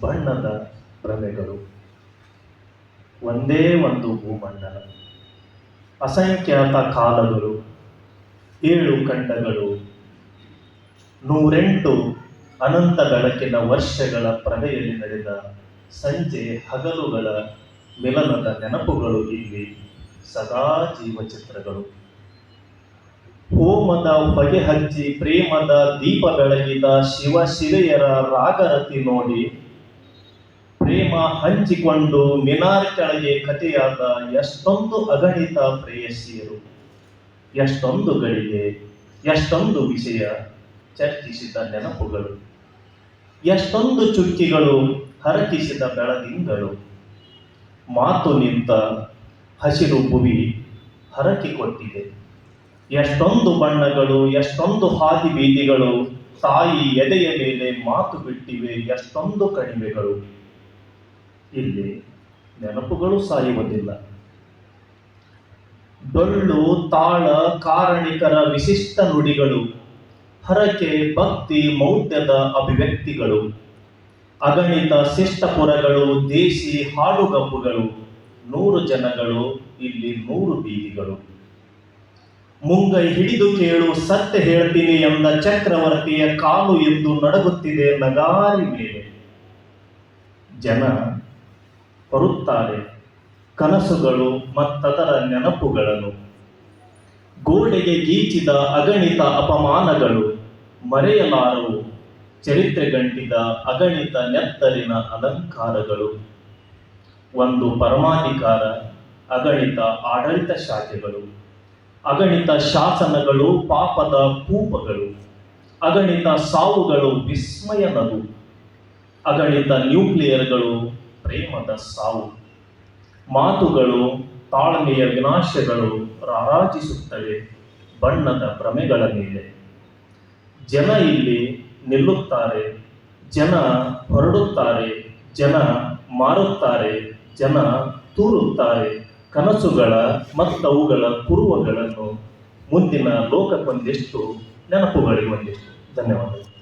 ಬಣ್ಣದ ಪ್ರಭೆಗಳು ಒಂದೇ ಒಂದು ಭೂಮಂಡಲ. ಅಸಂಖ್ಯಾತ ಕಾಲಗಳು, ಏಳು ಖಂಡಗಳು, ನೂರೆಂಟು ಅನಂತ ಬೆಳಕಿನ ವರ್ಷಗಳ ಪ್ರಭೆಯಲ್ಲಿ ನಡೆದ ಸಂಜೆ ಹಗಲುಗಳ ಮಿಲನದ ನೆನಪುಗಳು ಇಲ್ಲಿ ಸದಾ ಜೀವಚಿತ್ರಗಳು. ಹೋಮದ ಹೊಗೆ ಹಚ್ಚಿ ಪ್ರೇಮದ ದೀಪ ಬೆಳಗಿದ ಶಿವ ಶಿವೆಯರ ರಾಗರತಿ ನೋಡಿ ಪ್ರೇಮ ಹಂಚಿಕೊಂಡು ಮಿನಾರ್ ಕೆಳಗೆ ಕಥೆಯಾದ ಎಷ್ಟೊಂದು ಅಗಣಿತ ಪ್ರೇಯಸಿಯರು, ಎಷ್ಟೊಂದು ಗಳಿಗೆ, ಎಷ್ಟೊಂದು ವಿಷಯ ಚರ್ಚಿಸಿದ ನೆನಪುಗಳು, ಎಷ್ಟೊಂದು ಚುಕ್ಕಿಗಳು ಹರಕಿಸಿದ ಬೆಳದಿಂಗಳು, ಮಾತು ನಿಂತ ಹಸಿರು ಭುವಿ ಹರಕಿಕೊಟ್ಟಿದೆ. ಎಷ್ಟೊಂದು ಬಣ್ಣಗಳು, ಎಷ್ಟೊಂದು ಹಾದಿ ಬೀದಿಗಳು ತಾಯಿ ಎದೆಯ ಮೇಲೆ ಮಾತು ಬಿಟ್ಟಿವೆ, ಎಷ್ಟೊಂದು ಕಣಿವೆಗಳು. ಇಲ್ಲಿ ನೆನಪುಗಳು ಸಾಯುವುದಿಲ್ಲ. ಡೊಳ್ಳು, ತಾಳ, ಕಾರಣಿಕರ ವಿಶಿಷ್ಟ ನುಡಿಗಳು, ಹರಕೆ, ಭಕ್ತಿ, ಮೌಢ್ಯದ ಅಭಿವ್ಯಕ್ತಿಗಳು, ಅಗಣಿತ ಶಿಷ್ಟಪುರಗಳು, ದೇಶಿ ಹಾಡುಗಬ್ಬುಗಳು, ನೂರು ಜನಗಳು, ಇಲ್ಲಿ ನೂರು ಬೀದಿಗಳು. ಮುಂಗೈ ಹಿಡಿದು ಕೇಳು, ಸತ್ಯ ಹೇಳ್ತೀನಿ ಎಂದ ಚಕ್ರವರ್ತಿಯ ಕಾಲು ಎಂದು ನಡಗುತ್ತಿದೆ ನಗಾರಿ ಮೇಲೆ. ಜನ ಬರುತ್ತಾರೆ. ಕನಸುಗಳು ಮತ್ತದರ ನೆನಪುಗಳನ್ನು. ಗೋಡೆಗೆ ಗೀಚಿದ ಅಗಣಿತ ಅಪಮಾನಗಳು ಮರೆಯಲಾರವು. ಚರಿತ್ರೆಗಂಟಿದ ಅಗಣಿತ ನೆತ್ತರಿನ ಅಲಂಕಾರಗಳು. ಒಂದು ಪರಮಾಧಿಕಾರ, ಅಗಣಿತ ಆಡಳಿತ ಶಾಖೆಗಳು. ಅಗಣಿತ ಶಾಸನಗಳು ಪಾಪದ ಕೂಪಗಳು ಅಗಣಿತ ಸಾವುಗಳು ವಿಸ್ಮಯ ನಗು ಅಗಣಿತ ನ್ಯೂಕ್ಲಿಯರ್ಗಳು ಪ್ರೇಮದ ಸಾವು. ಮಾತುಗಳು, ತಾಳ್ಮೆಯ ವಿನಾಶಗಳು ರಾರಾಜಿಸುತ್ತವೆ ಬಣ್ಣದ ಭ್ರಮೆಗಳ ಮೇಲೆ. ಜನ ಇಲ್ಲಿ ನಿಲ್ಲುತ್ತಾರೆ, ಜನ ಹೊರಡುತ್ತಾರೆ, ಜನ ಮಾರುತ್ತಾರೆ, ಜನ ತೂರುತ್ತಾರೆ. ಕನಸುಗಳ ಮತ್ತವುಗಳ ಕುರುವಗಳನ್ನು ಮುಂದಿನ ಲೋಕಕ್ಕೊಂದಿಷ್ಟು ನೆನಪುಗಳಿಗೆ ಧನ್ಯವಾದಗಳು.